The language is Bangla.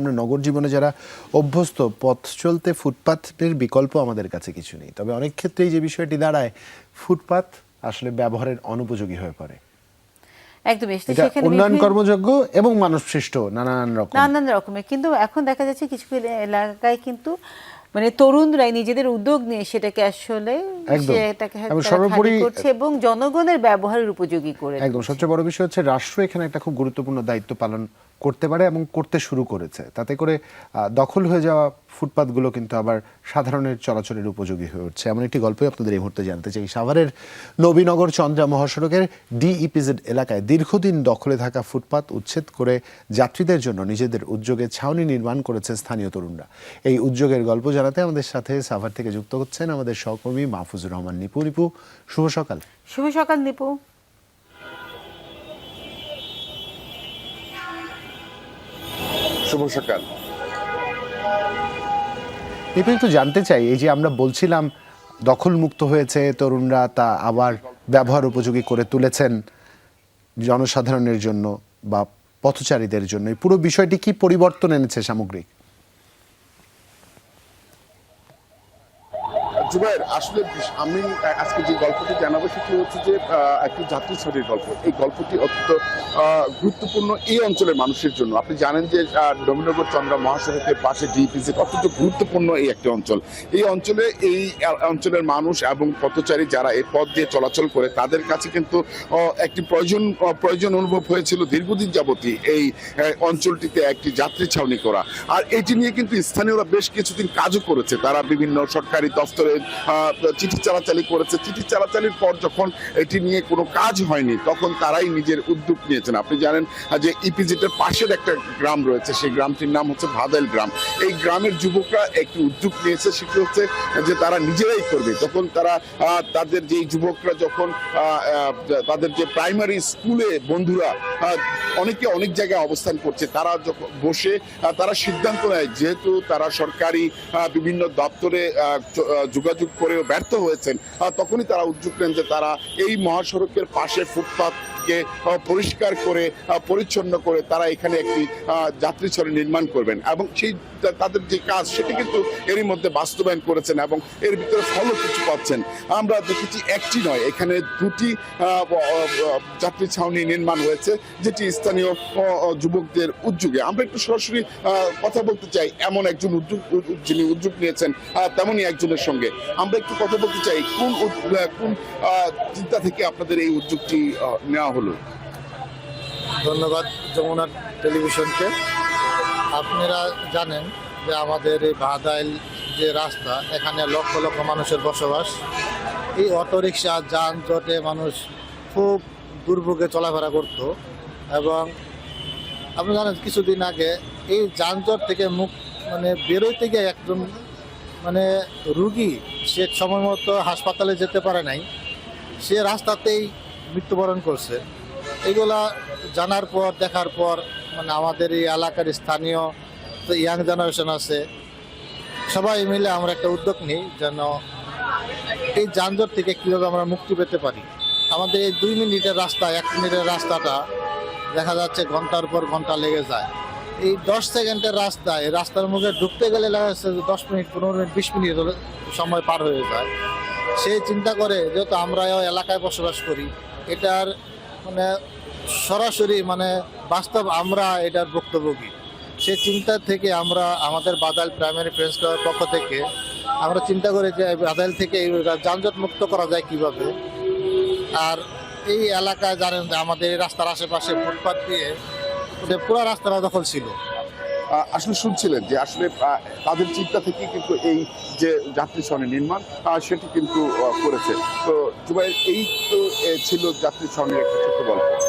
আমরা নগর জীবনে যারা অভ্যস্ত পথ চলতে ফুটপাথের বিকল্প আমাদের কাছে কিছু নেই। তবে অনেক ক্ষেত্রেই যে বিষয়টি দাঁড়ায় ফুটপাথ আসলে ব্যবহারের অনুপযোগী হয়ে পড়ে। একদমই উন্নয়ন কর্মযোগ্য এবং মানব সৃষ্ট নানান রকম। নানান রকমের। কিন্তু এখন দেখা যাচ্ছে কিছু এলাকায় কিন্তু মানে তরুণরাই নিজেদের উদ্যোগ নিয়ে সেটাকে আসলে। সেটাকে এবং সর্বোপরি- করছে এবং জনগণের ব্যবহারের উপযোগী করে একদম। সবচেয়ে বড় বিষয় হচ্ছে রাষ্ট্র এখানে একটা খুব গুরুত্বপূর্ণ দায়িত্ব পালন করতে পারে এবং করতে শুরু করেছে। তাতে করে আহ, দখল হয়ে যাওয়া ফুটপাতগুলো কিন্তু আবার সাধারণের চলাচলের উপযোগী হয়ে উঠছে। এমন একটি গল্পই আপনাদের এই মুহূর্তে জানতে চাই। সাভারের নবীনগর চন্দ্রা মহাসড়কের ডিইপিজেড এলাকায় দীর্ঘদিন দখলে থাকা ফুটপাত উচ্ছেদ করে যাত্রীদের জন্য নিজেদের উদ্যোগে ছাউনি নির্মাণ করেছে স্থানীয় তরুণরা। এই উদ্যোগের গল্প জানাতে আমাদের সাথে সাভার থেকে যুক্ত হচ্ছেন আমাদের সহকর্মী মাহফুজুর রহমান। নিপু নিপু শুভ সকাল। শুভ সকাল নিপু। শুভ সকাল। এরপর একটু জানতে চাই, এই যে আমরা বলছিলাম, দখলমুক্ত হয়েছে, তরুণরা তা আবার ব্যবহার উপযোগী করে তুলেছেন জনসাধারণের জন্য বা পথচারীদের জন্য। এই পুরো বিষয়টি কি পরিবর্তন এনেছে সামগ্রিক? জুবাইর আসলে আমি আজকে যে গল্পটি জানাব সেটি হচ্ছে যে একটি যাত্রী ছড়ির গল্প। এই গল্পটি অত্যন্ত গুরুত্বপূর্ণ এই অঞ্চলের মানুষের জন্য। আপনি জানেন যে নবীনগর চন্দ্রা মহাসড়কের পাশে ডিপিসি অত্যন্ত গুরুত্বপূর্ণ এই একটি অঞ্চল। এই অঞ্চলে এই অঞ্চলের মানুষ এবং পথচারী যারা এই পথ দিয়ে চলাচল করে তাদের কাছে কিন্তু একটি প্রয়োজন প্রয়োজন অনুভব হয়েছিল দীর্ঘদিন যাবতই এই অঞ্চলটিতে একটি যাত্রী ছাউনি করা। আর এটি নিয়ে কিন্তু স্থানীয়রা বেশ কিছুদিন কাজও করেছে। তারা বিভিন্ন সরকারি দপ্তরে আহ, চিঠি চালাচালি করেছে। চিঠি চালাচালির পর যখন এটি নিয়ে কোনো কাজ হয়নি তখন তারাই নিজের উদ্যোগ নিয়েছেন। আপনি জানেন যে ইপিজেটের পাশের একটা গ্রাম রয়েছে সেই গ্রামটির নাম হচ্ছে ভাদাইল গ্রাম। এই গ্রামের যুবকরা একটি উদ্যোগ নিয়েছে সেটি হচ্ছে যে তারা নিজেরাই করবে। তখন তারা তাদের যে যুবকরা যখন তাদের যে প্রাইমারি স্কুলে বন্ধুরা অনেকে অনেক জায়গায় অবস্থান করছে তারা যখন বসে তারা সিদ্ধান্ত নেয়। যেহেতু তারা সরকারি বিভিন্ন দপ্তরে আহ, য- আহ, যোগাযোগ করেও ব্যর্থ হয়েছেন তখনই তারা উদ্যোগ নেন যে তারা এই মহাসড়কের পাশে ফুটপাথকে আহ, পরিষ্কার করে পরিচ্ছন্ন করে তারা এখানে একটি যাত্রী ছড়ি নির্মাণ করবেন। এবং সেই তাদের যে কাজ সেটি কিন্তু এরই মধ্যে বাস্তবায়ন করেছেন এবং এর ভিতরে ফলও কিছু পাচ্ছেন। আমরা দেখেছি একটি নয় এখানে দুটি যাত্রী ছাউনি নির্মাণ হয়েছে যেটি স্থানীয় যুবকদের উদ্যোগে। আমরা একটু সরাসরি কথা বলতে চাই এমন একজন উদ্যোগ যিনি উদ্যোগ নিয়েছেন তেমনই একজনের সঙ্গে। আমরা একটু কথা বলতে চাই কোন কোন চিন্তা থেকে আপনাদের এই উদ্যোগটি নেওয়া হলো ধন্যবাদ যমুনা টেলিভিশনকে। আপনারা জানেন যে আমাদের এই বাদাইল যে রাস্তা, এখানে লক্ষ লক্ষ মানুষের বসবাস। এই অটোরিকশা যানজটে মানুষ খুব দুর্ভোগে চলাফেরা করত এবং আপনি জানেন কিছুদিন আগে এই যানজট থেকে মুখ মানে বেরোইতে গিয়ে একজন মানে রুগী সে সময় মতো হাসপাতালে যেতে পারে নাই। সে রাস্তাতেই মৃত্যুবরণ করছে। এগুলা জানার পর, দেখার পর মানে আমাদের এই এলাকার স্থানীয় ইয়াং জেনারেশন আছে, সবাই মিলে আমরা একটা উদ্যোগ নিই যেন এই যানজট থেকে কীভাবে আমরা মুক্তি পেতে পারি। আমাদের এই দুই মিনিটের রাস্তা, এক মিনিটের রাস্তাটা দেখা যাচ্ছে ঘণ্টার পর ঘণ্টা লেগে যায়। এই দশ সেকেন্ডের রাস্তা এই রাস্তার মুখে ঢুকতে গেলে দেখা যাচ্ছে দশ মিনিট, পনেরো মিনিট, বিশ মিনিট সময় পার হয়ে যায়। সেই চিন্তা করে যেহেতু আমরা এলাকায় বসবাস করি। এটার মানে সরাসরি মানে বাস্তব আমরা এটার ভুক্তভোগী। সেই চিন্তা থেকে আমরা আমাদের বাদাল প্রাইমারি ফ্রেন্ডস ক্লাবের পক্ষ থেকে আমরা চিন্তা করি যে বাদাল থেকে এই যানজট মুক্ত করা যায় কীভাবে? আর এই এলাকায় জানেন যে আমাদের রাস্তার আশেপাশে ফুটপাত দিয়ে পুরো রাস্তাটা দখল ছিল। আসলে শুনছিলেন যে আসলে তাদের চিন্তা থেকে কিন্তু এই যে যাত্রী স্বর্ণের নির্মাণ সেটি কিন্তু করেছে। তো জুবাই এই তো ছিল যাত্রী স্বর্ণের একটা ছোট্ট গল্প।